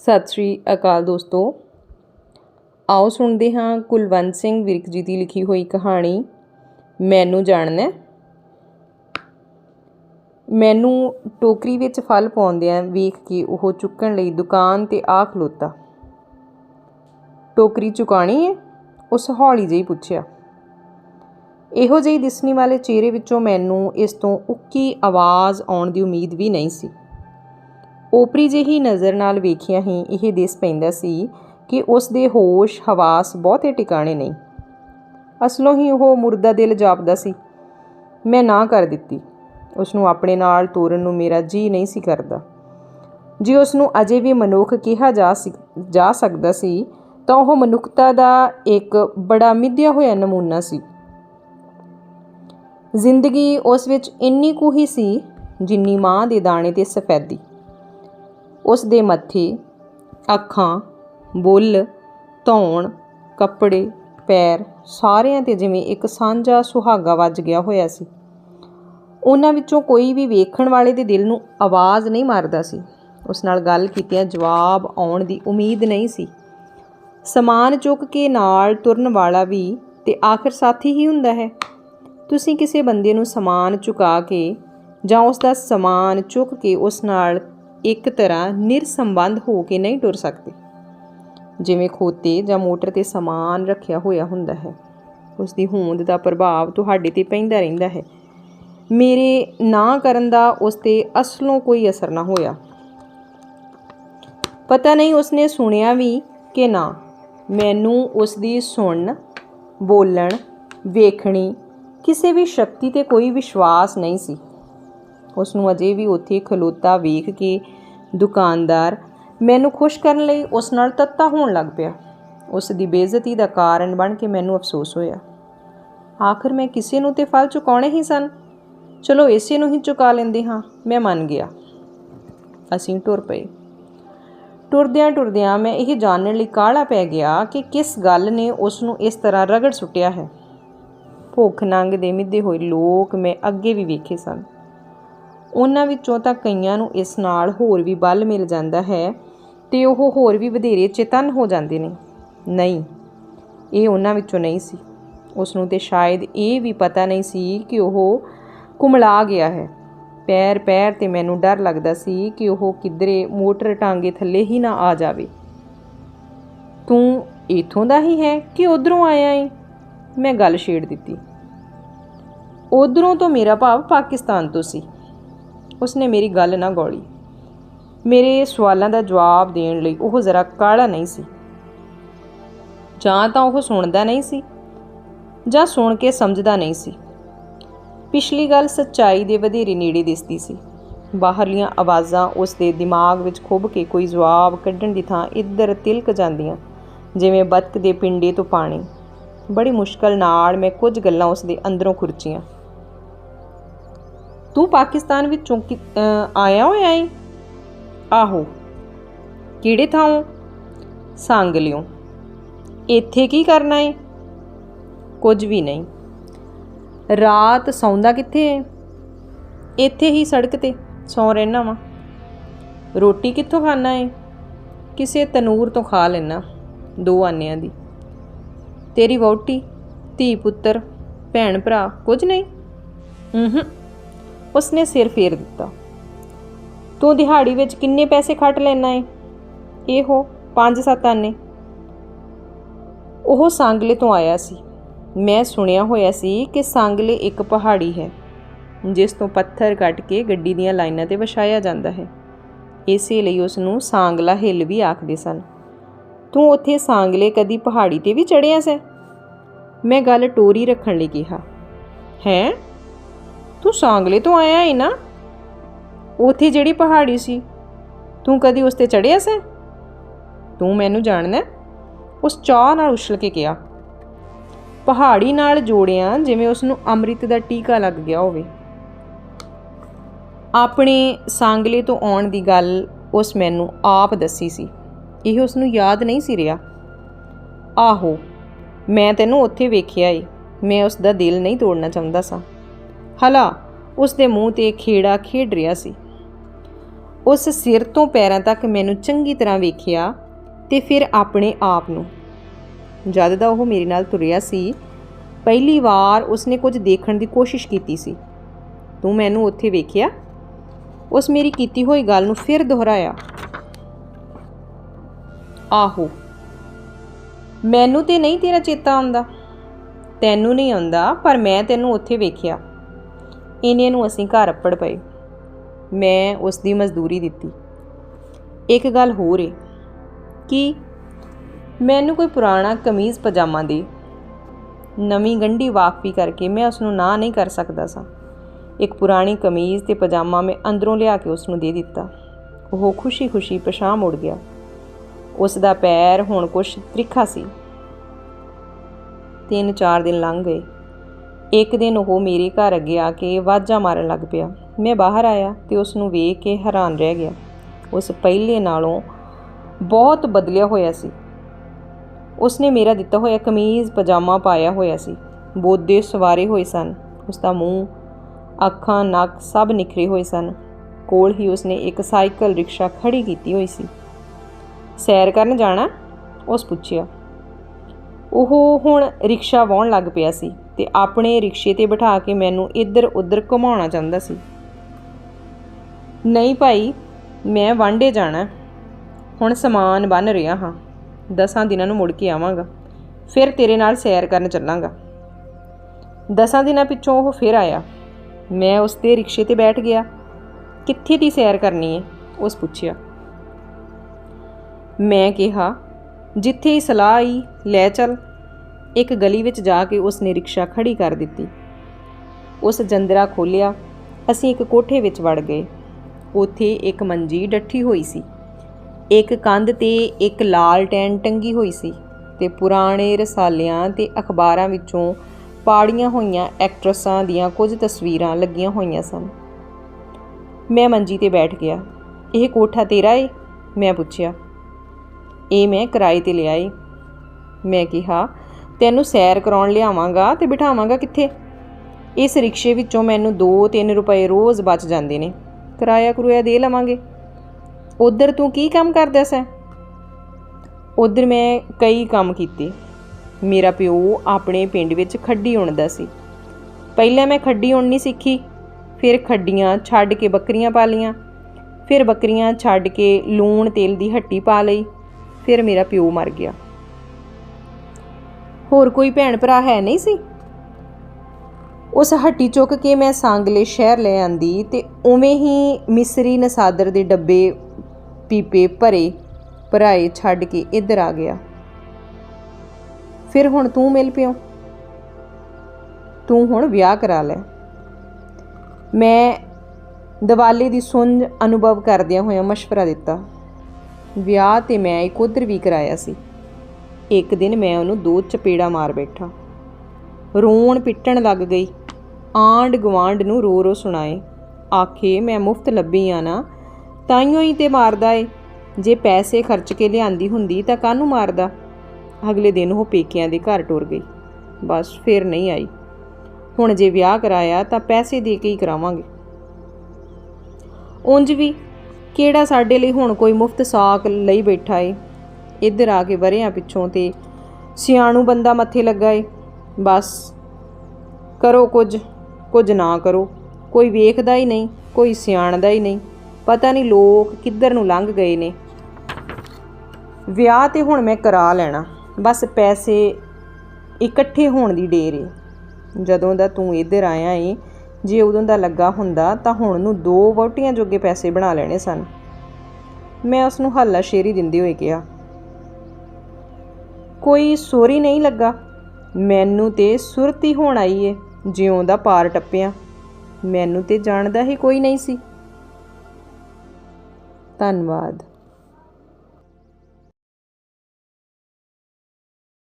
ਸਤਿ ਸ਼੍ਰੀ ਅਕਾਲ ਦੋਸਤੋ। ਆਓ ਸੁਣਦੇ ਹਾਂ ਕੁਲਵੰਤ ਸਿੰਘ ਵਿਰਕ ਜੀ ਦੀ ਲਿਖੀ ਹੋਈ ਕਹਾਣੀ, ਮੈਨੂੰ ਜਾਣਨਾ। ਮੈਨੂੰ ਟੋਕਰੀ ਵਿੱਚ ਫਲ ਪਾਉਂਦਿਆਂ ਵੇਖ ਕੇ ਉਹ ਚੁੱਕਣ ਲਈ ਦੁਕਾਨ ਤੇ ਆ ਖਲੋਤਾ। ਟੋਕਰੀ ਚੁਕਾਣੀ ਹੈ ਉਸ ਹੌਲੀ ਜਿਹੀ ਪੁੱਛਿਆ। ਇਹੋ ਜਿਹੀ ਦਿਸਣੀ ਵਾਲੇ ਚਿਹਰੇ ਵਿੱਚੋਂ ਮੈਨੂੰ ਇਸ ਤੋਂ ਉੱਕੀ ਆਵਾਜ਼ ਆਉਣ ਦੀ ਉਮੀਦ ਵੀ ਨਹੀਂ ਸੀ। ਓਪਰੀ ਜਿਹੀ ਨਜ਼ਰ ਨਾਲ ਵੇਖਿਆ ਹੀ ਇਹ ਦਿਸ ਪੈਂਦਾ ਸੀ ਕਿ ਉਸ ਦੇ ਹੋਸ਼, ਹਵਾਸ ਬਹੁਤੇ ਟਿਕਾਣੇ ਨਹੀਂ। ਅਸਲੋਂ ਹੀ ਉਹ ਮੁਰਦਾ ਦਿਲ ਜਾਪਦਾ ਸੀ। ਮੈਂ ਨਾ ਕਰ ਦਿੱਤੀ। ਉਸ ਨੂੰ ਆਪਣੇ ਨਾਲ ਤੋਰਨ ਨੂੰ ਮੇਰਾ ਜੀ ਨਹੀਂ ਸੀ ਕਰਦਾ। ਜੇ ਉਸ ਨੂੰ ਅਜੇ ਵੀ ਮਨੁੱਖ ਕਿਹਾ ਜਾ ਸਕ- ਜਾ ਸਕਦਾ ਸੀ, ਤਾਂ ਉਹ ਮਨੁੱਖਤਾ ਦਾ ਇੱਕ ਬੜਾ ਮਿੱਧਿਆ ਹੋਇਆ ਨਮੂਨਾ ਸੀ। ਜ਼ਿੰਦਗੀ ਉਸ ਵਿੱਚ ਇੰਨੀ ਕੁ ਹੀ ਸੀ ਜਿੰਨੀ ਮਾਂ ਦੇ ਦਾਣੇ ਤੇ ਸਫੈਦੀ। ਉਸ ਦੇ ਮੱਥੇ ਅੱਖਾਂ, ਬੁੱਲ, ਧੌਣ, ਕੱਪੜੇ, ਪੈਰ ਸਾਰਿਆਂ ਤੇ ਜਿਵੇਂ ਇੱਕ ਸਾਂਝਾ ਸੁਹਾਗਾ ਵੱਜ ਗਿਆ ਹੋਇਆ ਸੀ। ਉਹਨਾਂ ਵਿੱਚੋਂ ਕੋਈ ਵੀ ਵੇਖਣ ਵਾਲੇ ਦੇ ਦਿਲ ਨੂੰ ਆਵਾਜ਼ ਨਹੀਂ ਮਾਰਦਾ ਸੀ। ਉਸ ਨਾਲ ਗੱਲ ਕੀਤਿਆਂ ਜਵਾਬ ਆਉਣ ਦੀ ਉਮੀਦ ਨਹੀਂ ਸੀ। ਸਮਾਨ ਚੁੱਕ ਕੇ ਨਾਲ ਤੁਰਨ ਵਾਲਾ ਵੀ ਤੇ ਆਖਰ ਸਾਥੀ ਹੀ ਹੁੰਦਾ ਹੈ। ਤੁਸੀਂ ਕਿਸੇ ਬੰਦੇ ਨੂੰ ਸਮਾਨ ਚੁਕਾ ਕੇ ਜਾਂ ਉਸ ਦਾ ਸਮਾਨ ਚੁੱਕ ਕੇ ਉਸ ਨਾਲ ਇੱਕ ਤਰ੍ਹਾਂ ਨਿਰਸੰਬੰਧ ਹੋ ਕੇ ਨਹੀਂ ਟੁਰ ਸਕਦੇ। ਜਿਵੇਂ ਖੋਤੇ ਜਾਂ ਮੋਟਰ ਤੇ ਸਮਾਨ ਰੱਖਿਆ ਹੋਇਆ ਹੁੰਦਾ ਹੈ ਉਸ ਦੀ ਹੋਂਦ ਦਾ ਪ੍ਰਭਾਵ ਤੁਹਾਡੇ ਤੇ ਪੈਂਦਾ ਰਹਿੰਦਾ ਹੈ। ਮੇਰੇ ਨਾ ਕਰਨ ਦਾ ਉਸ ਤੇ ਅਸਲੋਂ ਕੋਈ ਅਸਰ ਨਾ ਹੋਇਆ। ਪਤਾ ਨਹੀਂ ਉਸਨੇ ਸੁਣਿਆ ਵੀ ਕਿ ਨਾ। ਮੈਨੂੰ ਉਸ ਦੀ ਸੁਣਨ ਬੋਲਣ, ਵੇਖਣੀ ਕਿਸੇ ਵੀ ਸ਼ਕਤੀ ਤੇ ਕੋਈ ਵਿਸ਼ਵਾਸ ਨਹੀਂ ਸੀ। ਉਸ ਨੂੰ ਅਜੇ ਵੀ ਉੱਥੇ ਖਲੋਤਾ ਵੇਖ ਕੇ ਦੁਕਾਨਦਾਰ ਮੈਨੂੰ ਖੁਸ਼ ਕਰਨ ਲਈ ਉਸ ਨਾਲ ਤੱਤਾ ਹੋਣ ਲੱਗ ਪਿਆ। ਉਸ ਦੀ ਬੇਇੱਜ਼ਤੀ ਦਾ ਕਾਰਨ ਬਣ ਕੇ ਮੈਨੂੰ ਅਫਸੋਸ ਹੋਇਆ। ਆਖਰ ਮੈਂ ਕਿਸੇ ਨੂੰ ਤੇ ਫਲ ਚੁਕਾਉਣੇ ਹੀ ਸਨ। ਚਲੋ ਇਸੇ ਨੂੰ ਹੀ ਚੁਕਾ ਲੈਂਦੇ ਹਾਂ, ਮੈਂ ਮੰਨ ਗਿਆ। ਅਸੀਂ ਟੁਰ ਪਏ। ਟੁਰਦਿਆਂ ਟੁਰਦਿਆਂ ਮੈਂ ਇਹ ਜਾਣਨ ਲਈ ਕਾਹਲਾ ਪੈ ਗਿਆ ਕਿ ਕਿਸ ਗੱਲ ਨੇ ਉਸ ਨੂੰ ਇਸ ਤਰ੍ਹਾਂ ਰਗੜ ਸੁੱਟਿਆ ਹੈ। ਭੁੱਖ ਨੰਗ ਦੇ ਮਿੱਧੇ ਹੋਏ ਲੋਕ ਮੈਂ ਅੱਗੇ ਵੀ ਵੇਖੇ ਸਨ। ਉਹਨਾਂ ਵਿੱਚੋਂ ਤਾਂ ਕਈਆਂ ਨੂੰ ਇਸ ਨਾਲ ਹੋਰ ਵੀ ਬਲ ਮਿਲ ਜਾਂਦਾ ਹੈ ਤੇ ਉਹ ਹੋਰ ਵੀ ਵਧੇਰੇ ਚੇਤਨ ਹੋ ਜਾਂਦੇ ਨੇ। ਨਹੀਂ, ਇਹ ਉਹਨਾਂ ਵਿੱਚੋਂ ਨਹੀਂ ਸੀ। ਉਸ ਨੂੰ ਤੇ ਸ਼ਾਇਦ ਇਹ ਵੀ ਪਤਾ ਨਹੀਂ ਸੀ ਕਿ ਉਹ ਕੁਮਲਾ ਗਿਆ ਹੈ। ਪੈਰ ਪੈਰ ਤੇ ਮੈਨੂੰ ਡਰ ਲੱਗਦਾ ਸੀ ਕਿ ਉਹ ਕਿਧਰੇ ਮੋਟਰ ਟਾਂਗੇ ਥੱਲੇ ਹੀ ਨਾ ਆ ਜਾਵੇ। ਤੂੰ ਇਥੋਂ ਦਾ ਹੀ ਹੈ ਕਿ ਉਧਰੋਂ ਆਇਆ ਏ? ਮੈਂ ਗੱਲ ਛੇੜ ਦਿੱਤੀ। ਉਧਰੋਂ ਤੋਂ ਮੇਰਾ ਭਾਵ ਪਾਕਿਸਤਾਨ ਤੋਂ ਸੀ। ਉਸਨੇ ਮੇਰੀ ਗੱਲ ਨਾ ਗੌਲੀ। ਮੇਰੇ ਸਵਾਲਾਂ ਦਾ ਜਵਾਬ ਦੇਣ ਲਈ ਉਹ ਜ਼ਰਾ ਕਾਲਾ ਨਹੀਂ ਸੀ। ਜਾਂ ਤਾਂ ਉਹ ਸੁਣਦਾ ਨਹੀਂ ਸੀ, ਜਾਂ ਸੁਣ ਕੇ ਸਮਝਦਾ ਨਹੀਂ ਸੀ। ਪਿਛਲੀ ਗੱਲ ਸੱਚਾਈ ਦੇ ਵਧੇਰੇ ਨੇੜੇ ਦਿਸਦੀ ਸੀ। ਬਾਹਰਲੀਆਂ ਆਵਾਜ਼ਾਂ ਉਸ ਦੇ ਦਿਮਾਗ ਵਿੱਚ ਖੁੱਭ ਕੇ ਕੋਈ ਜਵਾਬ ਕੱਢਣ ਦੀ ਥਾਂ ਇੱਧਰ ਤਿਲਕ ਜਾਂਦੀਆਂ, ਜਿਵੇਂ ਬਤਕ ਦੇ ਪਿੰਡੇ ਤੋਂ ਪਾਣੀ। ਬੜੀ ਮੁਸ਼ਕਲ ਨਾਲ ਮੈਂ ਕੁਝ ਗੱਲਾਂ ਉਸ ਦੇ ਅੰਦਰੋਂ ਖੁਰਚੀਆਂ। ਤੂੰ ਪਾਕਿਸਤਾਨ ਵਿੱਚੋਂ ਕਿ- ਆਇਆ ਹੋਇਆ ਏ? ਆਹੋ। ਕਿਹੜੇ ਥਾਂ ਸੰਗ ਲਿਓ। ਇੱਥੇ ਕੀ ਕਰਨਾ ਏ? ਕੁਝ ਵੀ ਨਹੀਂ। ਰਾਤ ਸੌਂਦਾ ਕਿੱਥੇ ਏ? ਇੱਥੇ ਹੀ ਸੜਕ ਤੇ ਸੌਂ ਰਹਿਣਾ ਵਾਂ। ਰੋਟੀ ਕਿੱਥੋਂ ਖਾਣਾ ਏ? ਕਿਸੇ ਤਨੂਰ ਤੋਂ ਖਾ ਲੈਣਾ ਦੋ ਆਨਿਆਂ ਦੀ। ਤੇਰੀ ਵਹੁਟੀ, ਧੀ ਪੁੱਤਰ, ਭੈਣ ਭਰਾ ਕੁਝ ਨਹੀਂ? ਹੂੰ। ਉਸਨੇ ਸਿਰ ਫੇਰ ਦਿੱਤਾ। ਤੂੰ ਦਿਹਾੜੀ ਵਿੱਚ ਕਿੰਨੇ ਪੈਸੇ ਖੱਟ ਲੈਣਾ ਏ? ਇਹੋ 5-7 ਆਨੇ। ਉਹ ਸੰਗਲੇ ਤੋਂ ਆਇਆ ਸੀ। ਮੈਂ ਸੁਣਿਆ ਹੋਇਆ ਸੀ ਕਿ ਸੰਗਲੇ ਇੱਕ ਪਹਾੜੀ ਹੈ, ਜਿਸ ਤੋਂ ਪੱਥਰ ਕੱਟ ਕੇ ਗੱਡੀ ਦੀਆਂ ਲਾਈਨਾਂ ਤੇ ਵਿਛਾਇਆ ਜਾਂਦਾ ਹੈ। ਇਸੇ ਲਈ ਉਸ ਨੂੰ ਸਾਂਗਲਾ ਹਿੱਲ ਵੀ ਆਖਦੇ ਸਨ। ਤੂੰ ਉੱਥੇ ਸਾਂਗਲੇ ਕਦੀ ਪਹਾੜੀ ਤੇ ਵੀ ਚੜਿਆ ਸੈਂ? ਮੈਂ ਗੱਲ ਟੋਰੀ ਰੱਖਣ ਲਈ ਕਿਹਾ। ਹੈ? ਤੂੰ ਸਾਂਗਲੇ ਤੋਂ ਆਇਆ ਹੈ ਨਾ। ਉਥੇ ਜਿਹੜੀ ਪਹਾੜੀ ਸੀ, ਤੂੰ ਕਦੀ ਉਸ ਤੇ ਚੜਿਆ ਸੈਂ? ਤੂੰ ਮੈਨੂੰ ਜਾਣਦਾ ਉਸ ਚਾਹ ਨਾਲ ਉਛਲ ਕੇ ਕਿਹਾ। ਪਹਾੜੀ ਨਾਲ ਜੋੜਿਆ ਜਿਵੇਂ ਉਸ ਨੂੰ ਅੰਮ੍ਰਿਤ ਦਾ ਟੀਕਾ ਲੱਗ ਗਿਆ ਹੋਵੇ। ਆਪਣੇ ਸਾਂਗਲੇ ਤੋਂ ਆਉਣ ਦੀ ਗੱਲ ਉਸ ਮੈਨੂੰ ਆਪ ਦੱਸੀ ਸੀ। ਇਹ ਉਸ ਨੂੰ ਯਾਦ ਨਹੀਂ ਸੀ ਰਿਹਾ। ਆਹੋ, ਮੈਂ ਤੈਨੂੰ ਉੱਥੇ ਵੇਖਿਆ ਏ। ਮੈਂ ਉਸ ਦਾ ਦਿਲ ਨਹੀਂ ਤੋੜਨਾ ਚਾਹੁੰਦਾ ਸਾਂ। ਹਲਾ ਉਸ ਦੇ ਮੂੰਹ ਤੇ ਖੇੜਾ ਖੇਡ ਰਿਹਾ ਸੀ। ਉਸ ਸਿਰ ਤੋਂ ਪੈਰਾਂ ਤੱਕ ਮੈਨੂੰ ਚੰਗੀ ਤਰ੍ਹਾਂ ਵੇਖਿਆ ਤੇ ਫਿਰ ਆਪਣੇ ਆਪ ਨੂੰ। ਜਦ ਦਾ ਉਹ ਮੇਰੇ ਨਾਲ ਤੁਰਿਆ ਸੀ, ਪਹਿਲੀ ਵਾਰ ਉਸਨੇ ਕੁਝ ਦੇਖਣ ਦੀ ਕੋਸ਼ਿਸ਼ ਕੀਤੀ ਸੀ। ਤੂੰ ਮੈਨੂੰ ਉੱਥੇ ਵੇਖਿਆ? ਉਸ ਮੇਰੀ ਕੀਤੀ ਹੋਈ ਗੱਲ ਨੂੰ ਫਿਰ ਦੁਹਰਾਇਆ। ਆਹੋ। ਮੈਨੂੰ ਤੇ ਨਹੀਂ ਤੇਰਾ ਚੇਤਾ ਆਉਂਦਾ। ਤੈਨੂੰ ਨਹੀਂ ਆਉਂਦਾ, ਪਰ ਮੈਂ ਤੈਨੂੰ ਉੱਥੇ ਵੇਖਿਆ। ਇਹਨੇ ਨੂੰ ਅਸੀਂ ਘਰ ਅੱਪੜ ਪਏ। ਮੈਂ ਉਸ ਦੀ ਮਜ਼ਦੂਰੀ ਦਿੱਤੀ। ਇੱਕ ਗੱਲ ਹੋਰ ਏ ਕਿ ਮੈਨੂੰ ਕੋਈ ਪੁਰਾਣਾ ਕਮੀਜ਼ ਪਜਾਮਾ ਦੇ। ਨਵੀਂ ਗੰਢੀ ਵਾਕਫੀ ਕਰਕੇ ਮੈਂ ਉਸ ਨੂੰ ਨਾ ਨਹੀਂ ਕਰ ਸਕਦਾ ਸਾਂ। ਇੱਕ ਪੁਰਾਣੀ ਕਮੀਜ਼ ਤੇ ਪਜਾਮਾ ਮੈਂ ਅੰਦਰੋਂ ਲਿਆ ਕੇ ਉਸ ਨੂੰ ਦੇ ਦਿੱਤਾ। ਉਹ ਖੁਸ਼ੀ-ਖੁਸ਼ੀ ਪਛਾਣ ਮੁੜ ਗਿਆ। ਉਸ ਦਾ ਪੈਰ ਹੁਣ ਕੁਛ ਤ੍ਰਿਖਾ ਸੀ। ਤਿੰਨ ਚਾਰ ਦਿਨ ਲੰਘ ਗਏ। ਇੱਕ ਦਿਨ ਉਹ ਮੇਰੇ ਘਰ ਅੱਗੇ ਆ ਕੇ ਵਾਜਾਂ ਮਾਰਨ ਲੱਗ ਪਿਆ। ਮੈਂ ਬਾਹਰ ਆਇਆ ਤੇ ਉਸ ਨੂੰ ਵੇਖ ਕੇ ਹੈਰਾਨ ਰਹਿ ਗਿਆ। ਉਸ ਪਹਿਲੇ ਨਾਲੋਂ ਬਹੁਤ ਬਦਲਿਆ ਹੋਇਆ ਸੀ। ਉਸਨੇ ਮੇਰਾ ਦਿੱਤਾ ਹੋਇਆ ਕਮੀਜ਼, ਪਜਾਮਾ ਪਾਇਆ ਹੋਇਆ ਸੀ। ਬੋਦੇ ਸਵਾਰੇ ਹੋਏ ਸਨ। ਉਸ ਦਾ ਮੂੰਹ, ਅੱਖਾਂ, ਨੱਕ ਸਭ ਨਿਖਰੇ ਹੋਏ ਸਨ। ਕੋਲ ਹੀ ਉਸਨੇ ਇੱਕ ਸਾਈਕਲ ਰਿਕਸ਼ਾ ਖੜੀ ਕੀਤੀ ਹੋਈ ਸੀ। ਸੈਰ ਕਰਨ ਜਾਣਾ? ਉਸ ਪੁੱਛਿਆ। ਉਹ ਹੁਣ ਰਿਕਸ਼ਾ ਵਾਉਣ ਲੱਗ ਪਿਆ ਸੀ। ਤੇ ਆਪਣੇ ਰਿਕਸ਼ੇ ਤੇ ਬਿਠਾ ਕੇ ਮੈਨੂੰ ਇੱਧਰ ਉੱਧਰ ਘੁਮਾਉਣਾ ਚਾਹੁੰਦਾ ਸੀ। ਨਹੀਂ ਭਾਈ, ਮੈਂ ਵਾਂਡੇ ਜਾਣਾ। ਹੁਣ ਸਮਾਨ ਬੰਨ ਰਿਹਾ ਹਾਂ। ਦਸਾਂ ਦਿਨਾਂ ਨੂੰ ਮੁੜ ਕੇ ਆਵਾਂਗਾ। ਫਿਰ ਤੇਰੇ ਨਾਲ ਸੈਰ ਕਰਨ ਚੱਲਾਂਗਾ। ਦਸਾਂ ਦਿਨਾਂ ਪਿੱਛੋਂ ਉਹ ਫਿਰ ਆਇਆ। ਮੈਂ ਉਸ ਦੇ ਰਿਕਸ਼ੇ ਤੇ ਬੈਠ ਗਿਆ। ਕਿੱਥੇ ਦੀ ਸੈਰ ਕਰਨੀ ਹੈ ਉਸ ਪੁੱਛਿਆ। ਮੈਂ ਕਿਹਾ, ਜਿੱਥੇ ਸਲਾਹ ਆਈ, ਲੈ ਚੱਲ। ਇੱਕ ਗਲੀ ਵਿੱਚ ਜਾ ਕੇ ਉਸ ਨੇ ਰਿਕਸ਼ਾ ਖੜੀ ਕਰ ਦਿੱਤੀ। ਉਸ ਜੰਦਰਾ ਖੋਲਿਆ ਅਸੀਂ ਇੱਕ ਕੋਠੇ ਵਿੱਚ ਵੜ ਗਏ। ਉੱਥੇ ਇੱਕ ਮੰਜੀ ਡੱਠੀ ਹੋਈ ਸੀ। ਇੱਕ ਕੰਧ ਤੇ ਇੱਕ ਲਾਲ ਟੈਨ ਟੰਗੀ ਹੋਈ ਸੀ ਤੇ ਪੁਰਾਣੇ ਰਸਾਲਿਆਂ ਤੇ ਅਖਬਾਰਾਂ ਵਿੱਚੋਂ ਪਾੜੀਆਂ ਹੋਈਆਂ ਐਕਟਰਸਾਂ ਦੀਆਂ ਕੁਝ ਤਸਵੀਰਾਂ ਲੱਗੀਆਂ ਹੋਈਆਂ ਸਨ। ਮੈਂ ਮੰਜੀ ਤੇ ਬੈਠ ਗਿਆ। ਇਹ ਕੋਠਾ ਤੇਰਾ ਏ? ਮੈਂ ਪੁੱਛਿਆ। ਇਹ ਮੈਂ ਕਿਰਾਏ ਤੇ ਲਿਆ ਏ ਮੈਂ ਕਿਹਾ ਤੈਨੂੰ ਸੈਰ ਕਰਾਉਣ ਲਿਆਵਾਂਗਾ ਤੇ ਬਿਠਾਵਾਂਗਾ ਕਿੱਥੇ? ਇਸ ਰਿਕਸ਼ੇ ਵਿੱਚੋਂ ਮੈਨੂੰ 2-3 ਰੁਪਏ ਰੋਜ਼ ਬਚ ਜਾਂਦੇ ਨੇ। ਕਿਰਾਇਆ ਕਰੂਆ ਦੇ ਲਵਾਂਗੇ। ਉਧਰ ਤੂੰ ਕੀ ਕੰਮ ਕਰਦਾ ਸੈਂ? ਉਧਰ ਮੈਂ ਕਈ ਕੰਮ ਕੀਤੇ। ਮੇਰਾ ਪਿਓ ਆਪਣੇ ਪਿੰਡ ਵਿੱਚ ਖੱਡੀ ਉਣਦਾ ਸੀ। ਪਹਿਲਾਂ ਮੈਂ ਖੱਡੀ ਉਣਨੀ ਸਿੱਖੀ। ਫਿਰ ਖੱਡੀਆਂ ਛੱਡ ਕੇ ਬੱਕਰੀਆਂ ਪਾਲੀਆਂ ਫਿਰ ਬੱਕਰੀਆਂ ਛੱਡ ਕੇ ਲੂਣ ਤੇਲ ਦੀ ਹੱਟੀ ਪਾ ਲਈ। ਫਿਰ ਮੇਰਾ ਪਿਓ ਮਰ ਗਿਆ। ਹੋਰ ਕੋਈ ਭੈਣ ਭਰਾ ਹੈ ਨਹੀਂ ਸੀ? ਉਸ ਹੱਟੀ ਚੁੱਕ ਕੇ ਮੈਂ ਸਾਂਗਲੇ ਸ਼ਹਿਰ ਲੈ ਆਂਦੀ ਤੇ ਉਵੇਂ ਹੀ ਮਿਸਰੀ ਨਸਾਦਰ ਦੇ ਡੱਬੇ ਪੀਪੇ ਭਰੇ ਭਰਾਏ ਛੱਡ ਕੇ ਇੱਧਰ ਆ ਗਿਆ। ਫਿਰ ਹੁਣ ਤੂੰ ਮਿਲ ਪਿਓ। ਤੂੰ ਹੁਣ ਵਿਆਹ ਕਰਾ ਲੈ। ਮੈਂ ਦੀਵਾਲੀ ਦੀ ਸੁੰਝ ਅਨੁਭਵ ਕਰਦਿਆਂ ਹੋਇਆਂ مشਵਰਾ ਦਿੱਤਾ। ਵਿਆਹ ਤੇ ਮੈਂ ਇੱਕ ਉਧਰ ਵੀ ਕਰਾਇਆ ਸੀ। ਇੱਕ ਦਿਨ ਮੈਂ ਉਹਨੂੰ ਦੋ ਚਪੇੜਾ ਮਾਰ ਬੈਠਾ। ਰੋਣ ਪਿੱਟਣ ਲੱਗ ਗਈ। ਆਂਡ ਗਵਾਂਡ ਨੂੰ ਰੋ ਰੋ ਸੁਣਾਏ। ਆਖੇ, ਮੈਂ ਮੁਫਤ ਲੱਭੀ ਆ ਨਾ, ਤਾਈਓ ਹੀ ਤੇ ਮਾਰਦਾ ਏ। ਜੇ ਪੈਸੇ ਖਰਚ ਕੇ ਲਿਆਂਦੀ ਹੁੰਦੀ ਤਾਂ ਕਾਹਨੂੰ ਮਾਰਦਾ? ਅਗਲੇ ਦਿਨ ਉਹ ਪੇਕਿਆਂ ਦੇ ਘਰ ਟੁਰ ਗਈ। ਬਸ ਫੇਰ ਨਹੀਂ ਆਈ। ਹੁਣ ਜੇ ਵਿਆਹ ਕਰਾਇਆ ਤਾਂ ਪੈਸੇ ਦੇ ਕੇ ਹੀ ਕਰਾਵਾਂਗੇ। ਉਂਝ ਵੀ ਕਿਹੜਾ ਸਾਡੇ ਲਈ ਹੁਣ ਕੋਈ ਮੁਫਤ ਸਾਕ ਲਈ ਬੈਠਾ ਏ? ਇੱਧਰ ਆ ਕੇ ਵਰਿਆਂ ਪਿੱਛੋਂ ਤੇ ਸਿਆਣੂ ਬੰਦਾ ਮੱਥੇ ਲੱਗਾ ਏ। ਬਸ, ਕਰੋ ਕੁਝ ਕੁਝ ਨਾ ਕਰੋ। ਕੋਈ ਵੇਖਦਾ ਹੀ ਨਹੀਂ, ਕੋਈ ਸਿਆਣਦਾ ਹੀ ਨਹੀਂ। ਪਤਾ ਨਹੀਂ ਲੋਕ ਕਿੱਧਰ ਨੂੰ ਲੰਘ ਗਏ ਨੇ। ਵਿਆਹ ਤੇ ਹੁਣ ਮੈਂ ਕਰਾ ਲੈਣਾ। ਬਸ ਪੈਸੇ ਇਕੱਠੇ ਹੋਣ ਦੀ ਢੇਰ ਏ। ਜਦੋਂ ਦਾ ਤੂੰ ਇੱਧਰ ਆਇਆ ਏ, ਜੇ ਉਦੋਂ ਦਾ ਲੱਗਾ ਹੁੰਦਾ ਤਾਂ ਹੁਣ ਨੂੰ ਦੋ ਵੋਟੀਆਂ ਜੋਗੇ ਪੈਸੇ ਬਣਾ ਲੈਣੇ ਸਨ। ਮੈਂ ਉਸ ਨੂੰ ਹੱਲਾ ਸ਼ੇਰੀ ਦਿੰਦੇ ਹੋਏ ਕਿਹਾ ਕੋਈ ਸੋਰੀ ਨਹੀਂ ਲੱਗਾ। ਮੈਨੂੰ ਤੇ ਸੁਰਤੀ ਹੋਣ ਆਈ ਏ, ਜਿਉਂ ਦਾ ਪਾਰ ਟੱਪਿਆ। ਮੈਨੂੰ ਤੇ ਜਾਣਦਾ ਹੀ ਕੋਈ ਨਹੀਂ ਸੀ। ਧੰਨਵਾਦ।